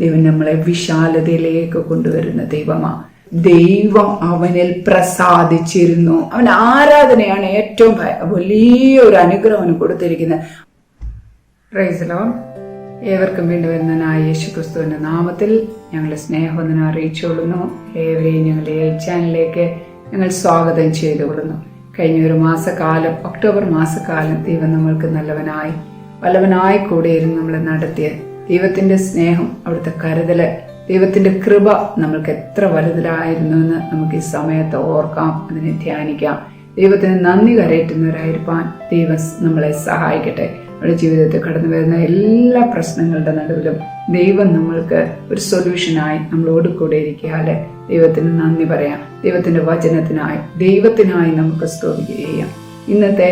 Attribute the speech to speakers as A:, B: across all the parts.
A: ദൈവം നമ്മളെ വിശാലതയിലേക്ക് കൊണ്ടുവരുന്ന ദൈവമാണ് ദൈവം അവനിൽ പ്രസാദിച്ചിരുന്നു അവൻ ആരാധനയാണ് ഏറ്റവും വലിയ ഒരു അനുഗ്രഹം അവന് കൊടുത്തിരിക്കുന്നത് റൈസലോൺ ഏവർക്കും വീണ്ടും വരുന്നതിനായ യേശു ക്രിസ്തുവിന്റെ നാമത്തിൽ ഞങ്ങളുടെ സ്നേഹവന്ദനം അറിയിച്ചുകൊള്ളുന്നു ഏവരെയും ഞങ്ങളുടെ ഈ ചാനലിലേക്ക് ഞങ്ങൾ സ്വാഗതം കൊള്ളുന്നു കഴിഞ്ഞ ഒരു മാസക്കാലം ഒക്ടോബർ മാസക്കാലം ദൈവം നമ്മൾക്ക് നല്ലവനായി വല്ലവനായി കൂടെയിരുന്നു നമ്മളെ നടത്തിയത് ദൈവത്തിന്റെ സ്നേഹം അവിടുത്തെ കരുതല് ദൈവത്തിന്റെ കൃപ നമ്മൾക്ക് എത്ര വലുതലായിരുന്നു എന്ന് നമുക്ക് ഈ സമയത്ത് ഓർക്കാം അതിനെ ധ്യാനിക്കാം ദൈവത്തിന് നന്ദി കരയറ്റുന്നവരായിരിക്കാൻ ദൈവം നമ്മളെ സഹായിക്കട്ടെ നമ്മുടെ ജീവിതത്തിൽ കടന്നു വരുന്ന എല്ലാ പ്രശ്നങ്ങളുടെ നടുവിലും ദൈവം നമ്മൾക്ക് ഒരു സൊല്യൂഷനായി നമ്മളോട് കൂടെ ഇരിക്കാതെ ദൈവത്തിന് നന്ദി പറയാം ദൈവത്തിന്റെ വചനത്തിനായി ദൈവത്തിനായി നമുക്ക് സ്തോപിക്കുകയും ചെയ്യാം ഇന്നത്തെ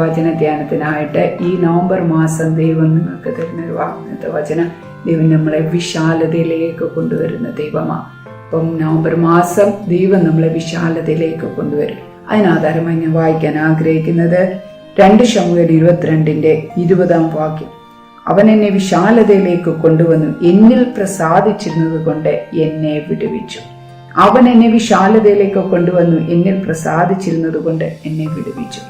A: വചന ധ്യാനത്തിനായിട്ട് ഈ നവംബർ മാസം ദൈവം നിങ്ങൾക്ക് തരുന്ന ഒരു വാഗ്ദത്ത വചനം ദൈവം നമ്മളെ വിശാലതയിലേക്ക് കൊണ്ടുവരുന്ന ദൈവമാണ് അപ്പം നവംബർ മാസം ദൈവം നമ്മളെ വിശാലതയിലേക്ക് കൊണ്ടുവരും അതിനാധാരമായി ഞാൻ വായിക്കാൻ ആഗ്രഹിക്കുന്നത് രണ്ട് ശമുവേൽ ഇരുപത്തിരണ്ടിന്റെ ഇരുപതാം വാക്യം അവൻ എന്നെ വിശാലതയിലേക്ക് കൊണ്ടുവന്നു എന്നിൽ പ്രസാദിച്ചിരുന്നത് കൊണ്ട് എന്നെ വിടുവിച്ചു അവൻ എന്നെ വിശാലതയിലേക്ക് കൊണ്ടുവന്നു എന്നിൽ പ്രസാദിച്ചിരുന്നതുകൊണ്ട് എന്നെ വിടുവിച്ചു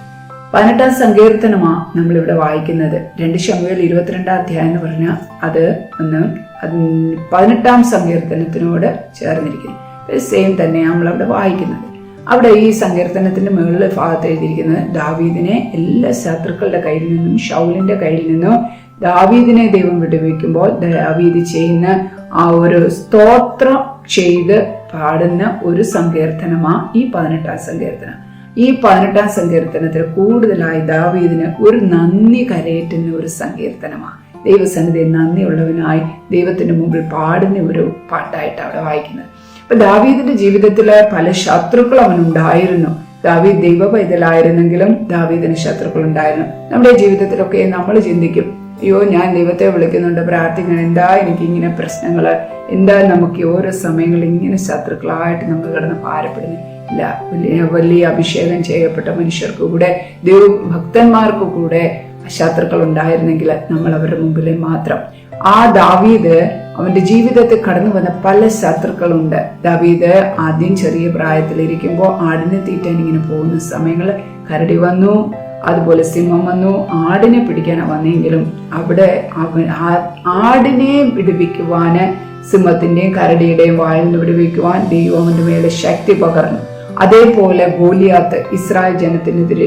A: പതിനെട്ടാം സങ്കീർത്തനമാ ഇവിടെ വായിക്കുന്നത് രണ്ട് ശമുവേൽ ഇരുപത്തിരണ്ടാം അധ്യായം എന്ന് പറഞ്ഞാൽ അത് ഒന്ന് പതിനെട്ടാം സങ്കീർത്തനത്തിനോട് ചേർന്നിരിക്കുന്നു സെയിം നമ്മൾ അവിടെ വായിക്കുന്നത് അവിടെ ഈ സങ്കീർത്തനത്തിന്റെ മുകളിൽ ഭാഗത്ത് എഴുതിയിരിക്കുന്നത് ദാവീദിനെ എല്ലാ ശത്രുക്കളുടെ കയ്യിൽ നിന്നും ഷൗലിന്റെ കയ്യിൽ നിന്നും ദാവീദിനെ ദൈവം വിടുവിക്കുമ്പോൾ ദാവീദ് ചെയ്യുന്ന ആ ഒരു സ്തോത്രം ചെയ്ത് പാടുന്ന ഒരു സങ്കീർത്തനമാണ് ഈ പതിനെട്ടാം സങ്കീർത്തനം ഈ പതിനെട്ടാം സങ്കീർത്തനത്തിൽ കൂടുതലായി ദാവീദിന് ഒരു നന്ദി കരയേറ്റുന്ന ഒരു സങ്കീർത്തനമാണ് ദൈവസന്നിധി നന്ദിയുള്ളവനായി ദൈവത്തിന് മുമ്പിൽ പാടുന്ന ഒരു പാട്ടായിട്ട് അവിടെ വായിക്കുന്നത് അപ്പൊ ദാവീദിന്റെ ജീവിതത്തിൽ പല ശത്രുക്കളും അവനുണ്ടായിരുന്നു ദാവീദ് ദൈവ പൈതലായിരുന്നെങ്കിലും ദാവീദിന് ശത്രുക്കൾ ഉണ്ടായിരുന്നു നമ്മുടെ ജീവിതത്തിലൊക്കെ നമ്മൾ ചിന്തിക്കും അയ്യോ ഞാൻ ദൈവത്തെ വിളിക്കുന്നുണ്ട് പ്രാർത്ഥിക്കണം എന്താ എനിക്ക് ഇങ്ങനെ പ്രശ്നങ്ങൾ എന്താ നമുക്ക് ഓരോ സമയങ്ങളിൽ ഇങ്ങനെ ശത്രുക്കളായിട്ട് നമുക്ക് കിടന്ന് പാരപ്പെടുന്നു ഇല്ല വലിയ വലിയ അഭിഷേകം ചെയ്യപ്പെട്ട മനുഷ്യർക്ക് കൂടെ ദൈവ ഭക്തന്മാർക്ക് കൂടെ ശത്രുക്കൾ ഉണ്ടായിരുന്നെങ്കിൽ നമ്മൾ അവരുടെ മുമ്പിലെ മാത്രം ആ ദാവീദ് അവന്റെ ജീവിതത്തിൽ കടന്നു വന്ന പല ശത്രുക്കളുണ്ട് ദാവീദ് ആദ്യം ചെറിയ പ്രായത്തിലിരിക്കുമ്പോൾ ആടിനെ തീറ്റാൻ ഇങ്ങനെ പോകുന്ന സമയങ്ങൾ കരടി വന്നു അതുപോലെ സിംഹം വന്നു ആടിനെ പിടിക്കാൻ വന്നെങ്കിലും അവിടെ അവൻ ആടിനെ വിടുവിക്കുവാന് സിംഹത്തിന്റെയും കരടിയുടെയും വായിൽ നിന്ന് വിടുവിക്കുവാൻ ദൈവം അവന്റെ മേലെ ശക്തി പകർന്നു അതേപോലെ ഗോലിയാത്ത് ഇസ്രായേൽ ജനത്തിനെതിരെ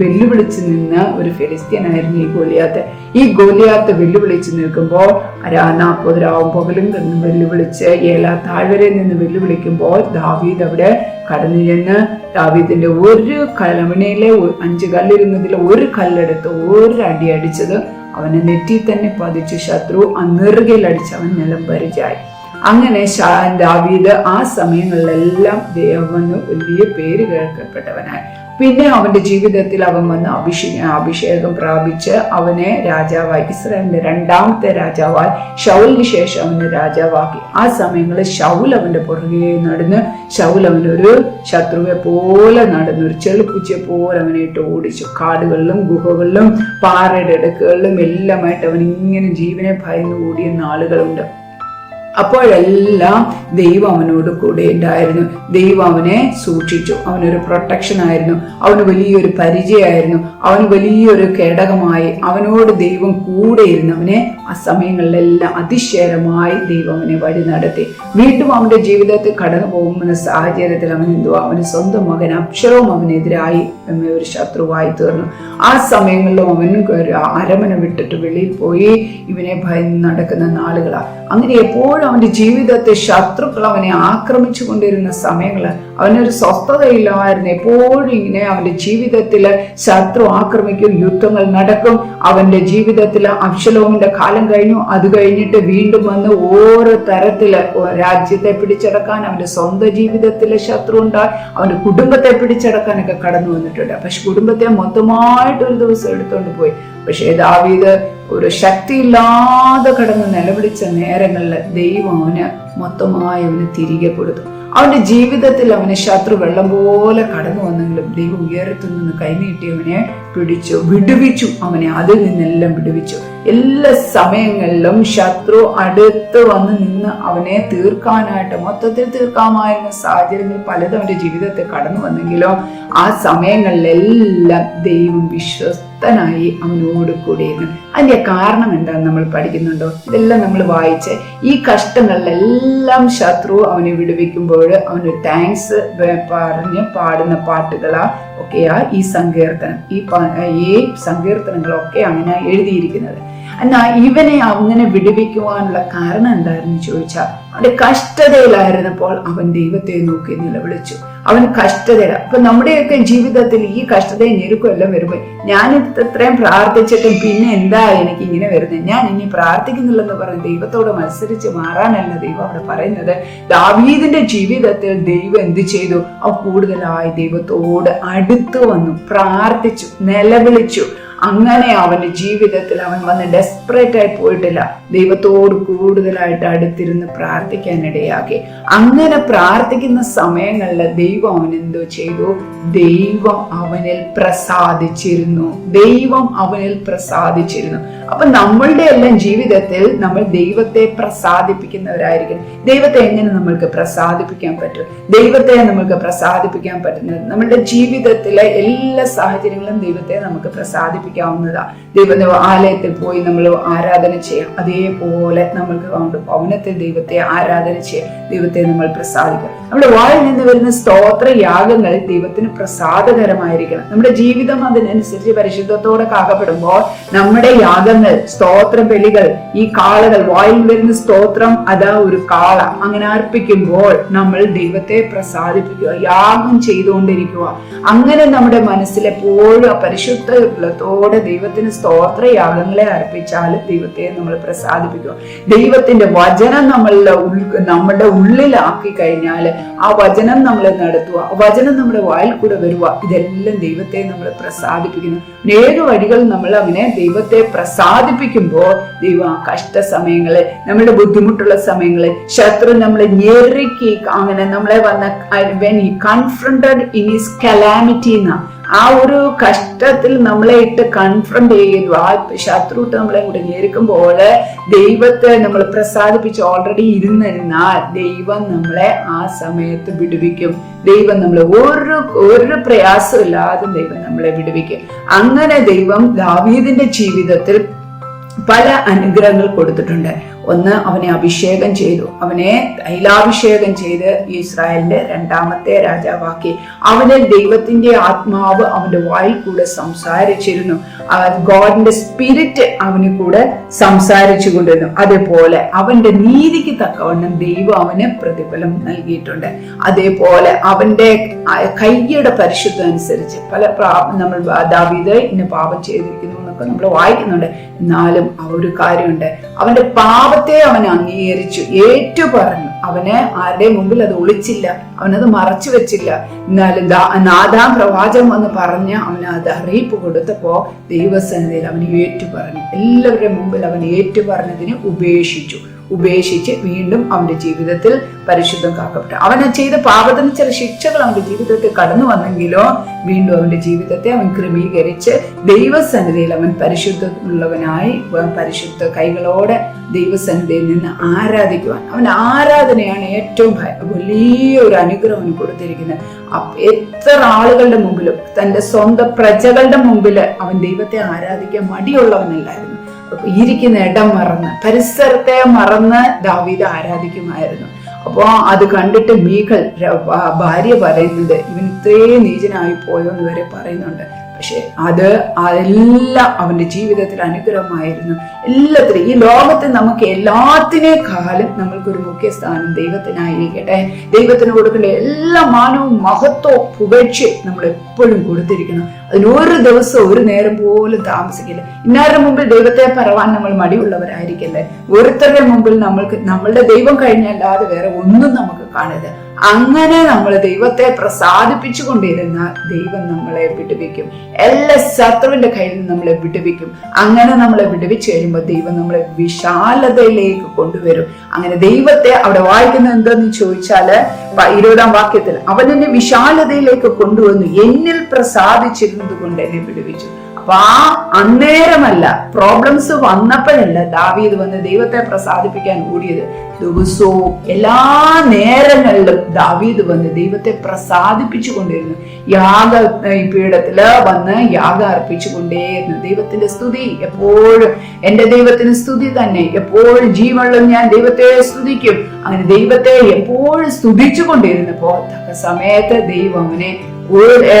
A: വെല്ലുവിളിച്ച് നിന്ന ഒരു ഫിലിസ്തീനായിരുന്നു ഈ ഗോലിയാത്ത് ഈ ഗോലിയാത്ത് വെല്ലുവിളിച്ച് നിൽക്കുമ്പോൾ രാനാപ്പത് രാവും പകലും നിന്ന് വെല്ലുവിളിച്ച് ഏല താഴ്വരയിൽ നിന്ന് വെല്ലുവിളിക്കുമ്പോൾ ദാവീദ് അവിടെ കടന്നു ചെന്ന് ദാവീദിന്റെ ഒരു കലമണയിലെ അഞ്ച് കല്ലിരുന്നതിലെ ഒരു കല്ലെടുത്ത് ഒരു അടി അടിച്ചത് അവനെ നെറ്റി തന്നെ പതിച്ചു ശത്രു അന്നീറുകയിൽ അടിച്ച് അവൻ നിലം പരിചയായി അങ്ങനെ ദാവീദ് ആ സമയങ്ങളിലെല്ലാം ദേവന് വലിയ പേര് കേൾക്കപ്പെട്ടവനായി പിന്നെ അവന്റെ ജീവിതത്തിൽ അവൻ വന്ന് അഭിഷേ അഭിഷേകം പ്രാപിച്ച് അവനെ രാജാവായി ഇസ്രായേലിന്റെ രണ്ടാമത്തെ രാജാവായി ഷൗലിന് ശേഷം അവനെ രാജാവാക്കി ആ സമയങ്ങളിൽ ഷൗൽ അവന്റെ പുറകെ നടന്ന് ഷൗൽ അവനൊരു ശത്രുവെ പോലെ നടന്നു ഒരു ചെളുപ്പൂച്ചയെ പോലെ അവനെ ഇട്ട് ഓടിച്ചു കാടുകളിലും ഗുഹകളിലും പാറയുടെ ഇടക്കുകളിലും എല്ലാമായിട്ട് അവൻ ഇങ്ങനെ ജീവനെ ഭയന്ന് ഓടിയെന്ന ആളുകളുണ്ട് അപ്പോഴെല്ലാം ദൈവം അവനോട് കൂടെ ഉണ്ടായിരുന്നു ദൈവം അവനെ സൂക്ഷിച്ചു അവനൊരു പ്രൊട്ടക്ഷൻ ആയിരുന്നു അവന് വലിയൊരു പരിചയമായിരുന്നു അവന് വലിയൊരു കേടകമായി അവനോട് ദൈവം കൂടെ ഇരുന്ന് അവനെ ആ സമയങ്ങളിലെല്ലാം അതിശയമായി ദൈവം അവനെ വഴി നടത്തി വീണ്ടും അവന്റെ ജീവിതത്തിൽ കടന്നു പോകുന്ന സാഹചര്യത്തിൽ അവൻ എന്തോ അവന് സ്വന്തം മകൻ അക്ഷരവും അവനെതിരായി ഒരു ശത്രുവായി തീർന്നു ആ സമയങ്ങളിലും അവൻ അരമന വിട്ടിട്ട് വെളിയിൽ പോയി ഇവനെ ഭയന്ന് നടക്കുന്ന നാളുകളാണ് അങ്ങനെ എപ്പോഴും അവന്റെ ജീവിതത്തെ ശത്രുക്കൾ അവനെ ആക്രമിച്ചു കൊണ്ടിരുന്ന സമയങ്ങൾ അവനൊരു സ്വസ്ഥതയില്ലായിരുന്നു എപ്പോഴും ഇങ്ങനെ അവന്റെ ജീവിതത്തിൽ ശത്രു ആക്രമിക്കും യുദ്ധങ്ങൾ നടക്കും അവന്റെ ജീവിതത്തിൽ അക്ഷലോമിന്റെ കാലം കഴിഞ്ഞു അത് കഴിഞ്ഞിട്ട് വീണ്ടും വന്ന് ഓരോ തരത്തിൽ രാജ്യത്തെ പിടിച്ചടക്കാൻ അവന്റെ സ്വന്തം ജീവിതത്തിലെ ശത്രു ഉണ്ടായി അവന്റെ കുടുംബത്തെ പിടിച്ചടക്കാനൊക്കെ കടന്നു വന്നിട്ടുണ്ട് പക്ഷെ കുടുംബത്തെ മൊത്തമായിട്ട് ഒരു ദിവസം എടുത്തുകൊണ്ട് പോയി പക്ഷേ ദാവീദ് ഒരു ശക്തിയില്ലാതെ കിടന്ന് നിലവിളിച്ച നേരങ്ങളിൽ ദൈവം അവന് മൊത്തമായി അവന് തിരികെ കൊടുത്തു അവന്റെ ജീവിതത്തിൽ അവന് ശത്രു വെള്ളം പോലെ കടന്നു വന്നെങ്കിലും ദൈവം ഉയരത്തു നിന്ന് കൈനീട്ടി അവനെ പിടിച്ചു വിടുവിച്ചു അവനെ അതിൽ നിന്നെല്ലാം വിടുവിച്ചു എല്ലാ സമയങ്ങളിലും ശത്രു അടുത്ത് വന്ന് നിന്ന് അവനെ തീർക്കാനായിട്ട് മൊത്തത്തിൽ തീർക്കാമായിരുന്ന സാഹചര്യങ്ങൾ പലതും അവന്റെ ജീവിതത്തിൽ കടന്നു വന്നെങ്കിലും ആ സമയങ്ങളിലെല്ലാം ദൈവം വിശ്വസ് ശക്തനായി അവനോട് കൂടിയിരുന്നു അതിന്റെ കാരണം എന്താണ് നമ്മൾ പഠിക്കുന്നുണ്ടോ ഇതെല്ലാം നമ്മൾ വായിച്ച് ഈ കഷ്ടങ്ങളിലെല്ലാം ശത്രു അവനെ വിടുവിക്കുമ്പോൾ അവന് താങ്ക്സ് പറഞ്ഞ് പാടുന്ന പാട്ടുകളാ ഒക്കെയാ ഈ സങ്കീർത്തനം ഈ ഈ സങ്കീർത്തനങ്ങളൊക്കെ അങ്ങനെ എഴുതിയിരിക്കുന്നത് എന്നാ ഇവനെ അങ്ങനെ വിടുവിക്കുവാനുള്ള കാരണം എന്തായിരുന്നു ചോദിച്ചാൽ അവന്റെ കഷ്ടതയിലായിരുന്നപ്പോൾ അവൻ ദൈവത്തെ നോക്കി നിലവിളിച്ചു അവന് കഷ്ടത അപ്പൊ നമ്മുടെയൊക്കെ ജീവിതത്തിൽ ഈ കഷ്ടതയും ഞെരുക്കും എല്ലാം വരുമ്പോൾ ഞാൻ ഇത്രയും പ്രാർത്ഥിച്ചിട്ടും പിന്നെ എന്താ എനിക്ക് ഇങ്ങനെ വരുന്നത് ഞാൻ ഇനി പ്രാർത്ഥിക്കുന്നില്ലെന്ന് പറഞ്ഞ് ദൈവത്തോട് മത്സരിച്ച് മാറാനല്ല ദൈവം അവിടെ പറയുന്നത് ദാവീദിന്റെ ജീവിതത്തിൽ ദൈവം എന്ത് ചെയ്തു അവ കൂടുതലായി ദൈവത്തോട് അടുത്തു വന്നു പ്രാർത്ഥിച്ചു നിലവിളിച്ചു അങ്ങനെ അവൻ്റെ ജീവിതത്തിൽ അവൻ വന്ന് ഡെസ്പറേറ്റ് ആയി പോയിട്ടില്ല ദൈവത്തോട് കൂടുതലായിട്ട് അടുത്തിരുന്ന് പ്രാർത്ഥിക്കാനിടയാക്കി അങ്ങനെ പ്രാർത്ഥിക്കുന്ന സമയങ്ങളിൽ ദൈവം അവൻ എന്തോ ചെയ്തു ദൈവം അവനിൽ പ്രസാദിച്ചിരുന്നു ദൈവം അവനിൽ പ്രസാദിച്ചിരുന്നു അപ്പൊ നമ്മളുടെ എല്ലാം ജീവിതത്തിൽ നമ്മൾ ദൈവത്തെ പ്രസാദിപ്പിക്കുന്നവരായിരിക്കണം ദൈവത്തെ എങ്ങനെ നമ്മൾക്ക് പ്രസാദിപ്പിക്കാൻ പറ്റും ദൈവത്തെ നമ്മൾക്ക് പ്രസാദിപ്പിക്കാൻ പറ്റുന്നത് നമ്മളുടെ ജീവിതത്തിലെ എല്ലാ സാഹചര്യങ്ങളും ദൈവത്തെ നമുക്ക് പ്രസാദിപ്പിക്കാവുന്നതാണ് ദൈവത്തെ ആലയത്തിൽ പോയി നമ്മൾ ആരാധന ചെയ്യാം അതേപോലെ നമ്മൾക്ക് നമ്മുടെ പൗനത്തെ ദൈവത്തെ ആരാധന ചെയ്യാം ദൈവത്തെ നമ്മൾ പ്രസാദിക്കാം നമ്മുടെ വായിൽ നിന്ന് വരുന്ന സ്തോത്ര യാഗങ്ങൾ ദൈവത്തിന് പ്രസാദകരമായിരിക്കണം നമ്മുടെ ജീവിതം അതിനനുസരിച്ച് പരിശുദ്ധത്തോടെ കാകപ്പെടുമ്പോൾ നമ്മുടെ യാഗം സ്തോത്രങ്ങൾ സ്തോത്ര ബലികൾ ഈ കാളകൾ വായിൽ വരുന്ന സ്തോത്രം അതാ ഒരു കാള അങ്ങനെ അർപ്പിക്കുമ്പോൾ നമ്മൾ ദൈവത്തെ പ്രസാദിപ്പിക്കുക യാഗം ചെയ്തുകൊണ്ടിരിക്കുക അങ്ങനെ നമ്മുടെ മനസ്സിലെപ്പോഴും പരിശുദ്ധ ഉള്ളത്തോടെ ദൈവത്തിന് സ്തോത്ര യാഗങ്ങളെ അർപ്പിച്ചാൽ ദൈവത്തെ നമ്മൾ പ്രസാദിപ്പിക്കുക ദൈവത്തിന്റെ വചനം നമ്മളുടെ നമ്മളുടെ ഉള്ളിലാക്കി കഴിഞ്ഞാൽ ആ വചനം നമ്മൾ നടത്തുക വചനം നമ്മുടെ വായിൽ കൂടെ വരിക ഇതെല്ലാം ദൈവത്തെ നമ്മൾ പ്രസാദിപ്പിക്കുന്നു ഏത് വഴികൾ നമ്മൾ അങ്ങനെ ദൈവത്തെ പ്രസാ സാധിപ്പിക്കുമ്പോൾ ദൈവം ആ കഷ്ട സമയങ്ങളെ നമ്മുടെ ബുദ്ധിമുട്ടുള്ള സമയങ്ങളെ ശത്രു നമ്മളെ ഞെറുക്കി അങ്ങനെ നമ്മളെ വന്ന when he confronted in his calamity എന്ന ആ ഒരു കഷ്ടത്തിൽ നമ്മളെ ഇട്ട് കൺഫ്രണ്ട് ചെയ്തു ആ ശത്രു നമ്മളെ കൂടെ ഞെരുക്കുമ്പോൾ ദൈവത്തെ നമ്മൾ പ്രസാദിപ്പിച്ച് ഓൾറെഡി ഇരുന്നിരുന്നാൽ ദൈവം നമ്മളെ ആ സമയത്ത് വിടുവിക്കും ദൈവം നമ്മളെ ഒരു ഒരു പ്രയാസമില്ലാതെ ദൈവം നമ്മളെ വിടുവിക്കും അങ്ങനെ ദൈവം ദാവീദിന്റെ ജീവിതത്തിൽ പല അനുഗ്രഹങ്ങൾ കൊടുത്തിട്ടുണ്ട് ഒന്ന് അവനെ അഭിഷേകം ചെയ്തു അവനെ തൈലാഭിഷേകം ചെയ്ത് ഇസ്രായേലിന്റെ രണ്ടാമത്തെ രാജാവാക്കി അവന് ദൈവത്തിന്റെ ആത്മാവ് അവന്റെ വായിൽ കൂടെ സംസാരിച്ചിരുന്നു ഗോഡിന്റെ സ്പിരിറ്റ് അവന് കൂടെ സംസാരിച്ചു കൊണ്ടിരുന്നു അതേപോലെ അവന്റെ നീതിക്ക് തക്കവണ്ണം ദൈവം അവന് പ്രതിഫലം നൽകിയിട്ടുണ്ട് അതേപോലെ അവന്റെ കയ്യുടെ പരിശുദ്ധം അനുസരിച്ച് പല പ്രാ നമ്മൾ ദാവിത ഇന്ന് പാപം ചെയ്തിരിക്കുന്നു എന്നൊക്കെ നമ്മൾ വായിക്കുന്നുണ്ട് എന്നാലും ആ ഒരു കാര്യമുണ്ട് അവന്റെ പാപ പാപത്തെ അവൻ അംഗീകരിച്ചു ഏറ്റു പറഞ്ഞു അവനെ ആരുടെ മുമ്പിൽ അത് ഒളിച്ചില്ല അവനത് മറച്ചു വെച്ചില്ല എന്നാലും നാദാം പ്രവാചകം എന്ന് പറഞ്ഞ് അവന് അത് അറിയിപ്പ് കൊടുത്തപ്പോ ദൈവസന്നിധിയിൽ അവൻ ഏറ്റു പറഞ്ഞു എല്ലാവരുടെ മുമ്പിൽ അവൻ ഏറ്റു പറഞ്ഞതിനെ ഉപേക്ഷിച്ചു ഉപേക്ഷിച്ച് വീണ്ടും അവന്റെ ജീവിതത്തിൽ പരിശുദ്ധം കാക്കപ്പെട്ടു അവൻ ചെയ്ത പാപത്തിന് ചില ശിക്ഷകൾ അവന്റെ ജീവിതത്തിൽ കടന്നു വന്നെങ്കിലോ വീണ്ടും അവന്റെ ജീവിതത്തെ അവൻ ക്രമീകരിച്ച് ദൈവസന്നിധിയിൽ അവൻ ഉള്ളവനായി പരിശുദ്ധ കൈകളോടെ ദൈവസന്നിധിയിൽ നിന്ന് ആരാധിക്കുവാൻ അവൻ ആരാധനയാണ് ഏറ്റവും വലിയ ഒരു അനുഗ്രഹം കൊടുത്തിരിക്കുന്നത് എത്ര ആളുകളുടെ മുമ്പിലും തന്റെ സ്വന്തം പ്രജകളുടെ മുമ്പിൽ അവൻ ദൈവത്തെ ആരാധിക്കാൻ മടിയുള്ളവനല്ലായിരുന്നു ഇരിക്കുന്ന ഇടം മറന്ന് പരിസരത്തെ മറന്ന് ദാവീദ് ആരാധിക്കുമായിരുന്നു അപ്പോൾ അത് കണ്ടിട്ട് മീകൾ ഭാര്യ പറയുന്നത് ഇവൻ ഇത്രയും നീചനായി പോയോ എന്ന് വരെ പറയുന്നുണ്ട് പക്ഷെ അത് അതെല്ലാം അവന്റെ ജീവിതത്തിൽ അനുഗ്രഹമായിരുന്നു എല്ലാത്തിനും ഈ ലോകത്തെ നമുക്ക് എല്ലാത്തിനേക്കാളും നമ്മൾക്കൊരു മുഖ്യ സ്ഥാനം ദൈവത്തിനായിരിക്കട്ടെ ദൈവത്തിന് കൊടുക്കേണ്ട എല്ലാ മാനവും മഹത്വവും പുകഴ്ചയും നമ്മൾ എപ്പോഴും കൊടുത്തിരിക്കണം അതിനൊരു ദിവസം ഒരു നേരം പോലും താമസിക്കില്ല ഇന്നാരുടെ മുമ്പിൽ ദൈവത്തെ പറവാൻ നമ്മൾ മടിയുള്ളവരായിരിക്കല്ലേ ഓരോരുത്തരുടെ മുമ്പിൽ നമ്മൾക്ക് നമ്മളുടെ ദൈവം കഴിഞ്ഞല്ലാതെ വേറെ ഒന്നും നമുക്ക് കാണരുത് അങ്ങനെ നമ്മൾ ദൈവത്തെ പ്രസാദിപ്പിച്ചു കൊണ്ടിരുന്ന ദൈവം നമ്മളെ വിടുവിക്കും എല്ലാ ശത്രുവിന്റെ കയ്യിൽ നിന്ന് നമ്മളെ വിടുവിക്കും അങ്ങനെ നമ്മളെ വിടുവിച്ചു കഴിയുമ്പോൾ ദൈവം നമ്മളെ വിശാലതയിലേക്ക് കൊണ്ടുവരും അങ്ങനെ ദൈവത്തെ അവിടെ വായിക്കുന്നത് എന്തെന്ന് ചോദിച്ചാല് ഇരുപതാം വാക്യത്തിൽ അവൻ എന്നെ വിശാലതയിലേക്ക് കൊണ്ടുവന്നു എന്നിൽ പ്രസാദിച്ചിരുന്നത് കൊണ്ട് എന്നെ വിടുവിച്ചു ആ അന്നേരമല്ല പ്രോബ്ലംസ് വന്നപ്പോഴല്ല ദാവീദ് വന്ന് ദൈവത്തെ പ്രസാദിപ്പിക്കാൻ കൂടിയത് ദിവസവും എല്ലാ നേരങ്ങളിലും ദാവീദ് വന്ന് ദൈവത്തെ പ്രസാദിപ്പിച്ചു കൊണ്ടിരുന്നു യാഗ പീഠത്തില് വന്ന് യാഗ കൊണ്ടേയിരുന്നു ദൈവത്തിന്റെ സ്തുതി എപ്പോഴും എൻ്റെ ദൈവത്തിന് സ്തുതി തന്നെ എപ്പോഴും ജീവനുള്ള ഞാൻ ദൈവത്തെ സ്തുതിക്കും അങ്ങനെ ദൈവത്തെ എപ്പോഴും സ്തുതിച്ചു കൊണ്ടിരുന്നപ്പോ തക്ക സമയത്ത് ദൈവം അവനെ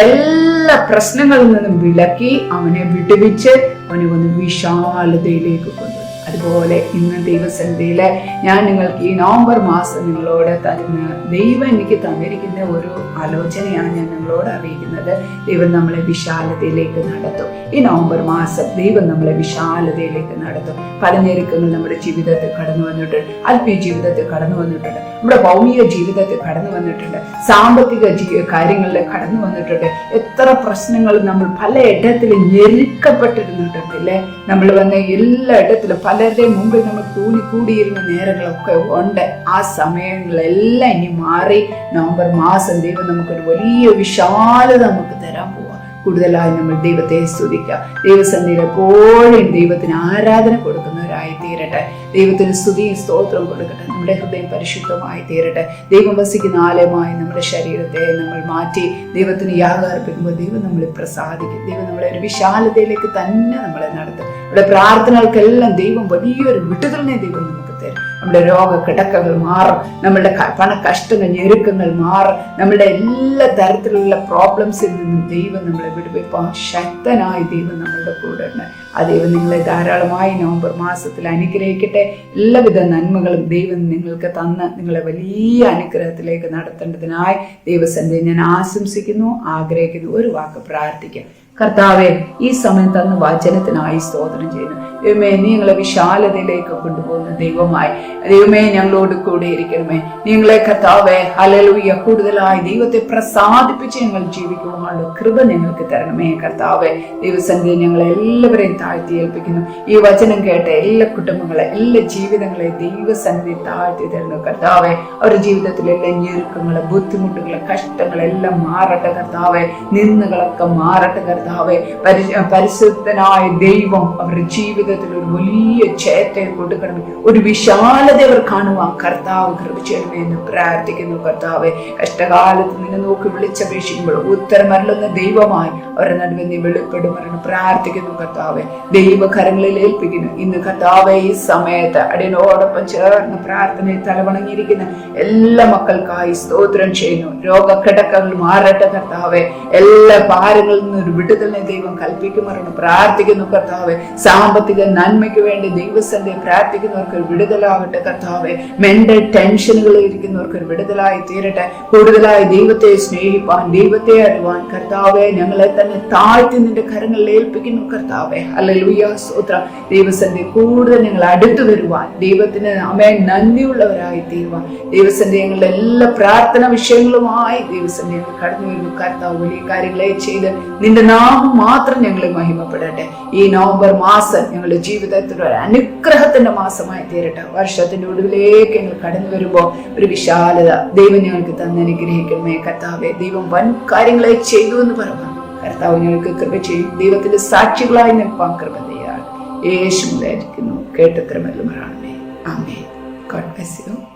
A: എല്ലാ എല്ലാ പ്രശ്നങ്ങളിൽ നിന്നും വിലക്കി അവനെ വിടുവിച്ച് അവനെ വന്ന് വിശാലതയിലേക്ക് കൊണ്ടുവരും അതുപോലെ ഇന്ന് ദൈവസന്ധിയിൽ ഞാൻ നിങ്ങൾക്ക് ഈ നവംബർ മാസം നിങ്ങളോട് തരുന്ന ദൈവം എനിക്ക് തന്നിരിക്കുന്ന ഒരു ആലോചനയാണ് ഞാൻ നിങ്ങളോട് അറിയിക്കുന്നത് ദൈവം നമ്മളെ വിശാലതയിലേക്ക് നടത്തും ഈ നവംബർ മാസം ദൈവം നമ്മളെ വിശാലതയിലേക്ക് നടത്തും പല ഞെരുക്കങ്ങൾ നമ്മുടെ ജീവിതത്തിൽ കടന്നു വന്നിട്ടുണ്ട് ആത്മീയ ജീവിതത്തിൽ കടന്നു വന്നിട്ടുണ്ട് നമ്മുടെ ഭൗമിക ജീവിതത്തിൽ കടന്നു വന്നിട്ടുണ്ട് സാമ്പത്തിക കാര്യങ്ങളിൽ കടന്നു വന്നിട്ടുണ്ട് എത്ര പ്രശ്നങ്ങൾ നമ്മൾ പല ഇടത്തിൽ ഞെരുക്കപ്പെട്ടിരുന്നിട്ടുണ്ട് അല്ലേ നമ്മൾ വന്ന് എല്ലായിടത്തിലും പലരുടെയും മുമ്പിൽ നമ്മൾ കൂടി കൂടിയിരുന്ന നേരങ്ങളൊക്കെ ഉണ്ട് ആ സമയങ്ങളെല്ലാം ഇനി മാറി നവംബർ മാസം ദൈവം നമുക്കൊരു വലിയ വിശാലത നമുക്ക് തരാൻ പോകും കൂടുതലായി നമ്മൾ ദൈവത്തെ സ്തുതിക്കുക ദൈവസന്ധിയിൽ എപ്പോഴും ദൈവത്തിന് ആരാധന കൊടുക്കുന്നവരായി തീരട്ടെ ദൈവത്തിന് സ്തുതിയും സ്തോത്രം കൊടുക്കട്ടെ നമ്മുടെ ഹൃദയം പരിശുദ്ധമായി തീരട്ടെ ദൈവം വസിക്കുന്ന ആലയമായി നമ്മുടെ ശരീരത്തെ നമ്മൾ മാറ്റി ദൈവത്തിന് യാഗാർപ്പിക്കുമ്പോൾ ദൈവം നമ്മളെ പ്രസാദിക്കും ദൈവം നമ്മളെ ഒരു വിശാലതയിലേക്ക് തന്നെ നമ്മളെ നടത്തും നമ്മുടെ പ്രാർത്ഥനകൾക്കെല്ലാം ദൈവം വലിയൊരു വിട്ടുതലിനെ ദൈവം നമുക്ക് നമ്മുടെ രോഗ കിടക്കകൾ മാറും നമ്മളുടെ പണ കഷ്ടങ്ങൾ ഞെരുക്കങ്ങൾ മാറും നമ്മളുടെ എല്ലാ തരത്തിലുള്ള പ്രോബ്ലംസിൽ നിന്നും ദൈവം നമ്മളെ വിടുവിപ്പോൾ ശക്തനായി ദൈവം നമ്മളുടെ കൂടെ ഉണ്ട് ആ ദൈവം നിങ്ങളെ ധാരാളമായി നവംബർ മാസത്തിൽ അനുഗ്രഹിക്കട്ടെ എല്ലാവിധ നന്മകളും ദൈവം നിങ്ങൾക്ക് തന്ന് നിങ്ങളെ വലിയ അനുഗ്രഹത്തിലേക്ക് നടത്തേണ്ടതിനായി ദൈവസന്ധയെ ഞാൻ ആശംസിക്കുന്നു ആഗ്രഹിക്കുന്നു ഒരു വാക്ക് പ്രാർത്ഥിക്കാം കർത്താവെ ഈ സമയം തന്ന വചനത്തിനായി സ്തോത്രം ചെയ്യുന്നു ദൈവമേ നീ ഞങ്ങളെ വിശാലതയിലേക്ക് കൊണ്ടുപോകുന്ന ദൈവമായി ദൈവമേ ഞങ്ങളോട് കൂടെ ഇരിക്കണമേ നിങ്ങളെ കർത്താവെ ഹലലൂയ കൂടുതലായി ദൈവത്തെ പ്രസാദിപ്പിച്ച് ഞങ്ങൾ ജീവിക്കുവാനുള്ള കൃപ ഞങ്ങൾക്ക് തരണമേ കർത്താവെ ദൈവസന്ധി ഞങ്ങളെ എല്ലാവരെയും താഴ്ത്തി ഏൽപ്പിക്കുന്നു ഈ വചനം കേട്ട എല്ലാ കുടുംബങ്ങളെ എല്ലാ ജീവിതങ്ങളെ ദൈവസന്ധി താഴ്ത്തി തരണം കർത്താവെ അവരുടെ ജീവിതത്തിലെ എല്ലാ ഞെരുക്കങ്ങളെ ബുദ്ധിമുട്ടുകളെ കഷ്ടങ്ങളെല്ലാം മാറട്ടെ കർത്താവെ നിന്നുകളൊക്കെ മാറട്ടെ കർത്താവ് കർത്താവെ പരിശുദ്ധനായ ദൈവം അവരുടെ ജീവിതത്തിൽ ഒരു വലിയ ചേത്തെ കൊടുക്കണമേ ഒരു വിശാലത അവർ കാണുവാൻ കർത്താവ് കൃപ എന്ന് പ്രാർത്ഥിക്കുന്നു കർത്താവെ കഷ്ടകാലത്ത് നിന്നെ നോക്കി വിളിച്ചപേക്ഷിക്കുമ്പോൾ ഉത്തരമരളുന്ന ദൈവമായി അവരുടെ നടുവിൽ നീ വെളിപ്പെടുമരണം പ്രാർത്ഥിക്കുന്നു കർത്താവെ ദൈവകരങ്ങളിൽ ഏൽപ്പിക്കുന്നു ഇന്ന് കർത്താവെ ഈ സമയത്ത് അടിയനോടൊപ്പം ചേർന്ന് പ്രാർത്ഥനയിൽ തലവണങ്ങിയിരിക്കുന്ന എല്ലാ മക്കൾക്കായി സ്തോത്രം ചെയ്യുന്നു രോഗക്കിടക്കകൾ മാറട്ടെ കർത്താവെ എല്ലാ ഭാരങ്ങളിൽ നിന്നും ഒരു വിട്ടുതന്നെ ദൈവം കൽപ്പിക്കുമാറാണ് പ്രാർത്ഥിക്കുന്നു കർത്താവെ സാമ്പത്തിക നന്മയ്ക്ക് വേണ്ടി ദൈവസന്ധി പ്രാർത്ഥിക്കുന്നവർക്ക് ഒരു വിടുതലാകട്ടെ കർത്താവെ മെന്റൽ ടെൻഷനുകൾ ഇരിക്കുന്നവർക്ക് വിടുതലായി തീരട്ടെ കൂടുതലായി ദൈവത്തെ സ്നേഹിപ്പാൻ ദൈവത്തെ അറിവാൻ കർത്താവെ ഞങ്ങളെ തന്നെ താഴ്ത്തി നിന്റെ കരങ്ങളിൽ ഏൽപ്പിക്കുന്നു കർത്താവെ അല്ലൂയ സൂത്ര ദൈവസന്ധി കൂടുതൽ ഞങ്ങൾ അടുത്തു വരുവാൻ ദൈവത്തിന് അമേ നന്ദിയുള്ളവരായി തീരുവാൻ ദൈവസന്ധി ഞങ്ങളുടെ എല്ലാ പ്രാർത്ഥന വിഷയങ്ങളുമായി ദൈവസന്ധി ഞങ്ങൾ കടന്നു വരുന്നു കർത്താവ് വലിയ കാര്യങ്ങളെ ചെയ്ത് നിന്റെ നാമം മാത്രം ഞങ്ങൾ മഹിമപ്പെടട്ടെ ഈ നവംബർ മാസം ഞങ്ങളുടെ ജീവിതത്തിൽ ഒരു അനുഗ്രഹത്തിന്റെ മാസമായി തീരട്ടെ വർഷത്തിന്റെ ഒടുവിലേക്ക് ഞങ്ങൾ കടന്നു വരുമ്പോൾ ഒരു വിശാലത ദൈവം ഞങ്ങൾക്ക് തന്ന് അനുഗ്രഹിക്കണമേ കർത്താവെ ദൈവം വൻ കാര്യങ്ങളെ ചെയ്തു എന്ന് പറഞ്ഞു കർത്താവ് ഞങ്ങൾക്ക് കൃപ ചെയ്യും ദൈവത്തിന്റെ സാക്ഷികളായി നിൽപ്പാൻ കൃപ ചെയ്യാൻ യേശുണ്ടായിരിക്കുന്നു കേട്ടത്ര മരണമേ ആമേ ഗോഡ് ബ്ലസ് യു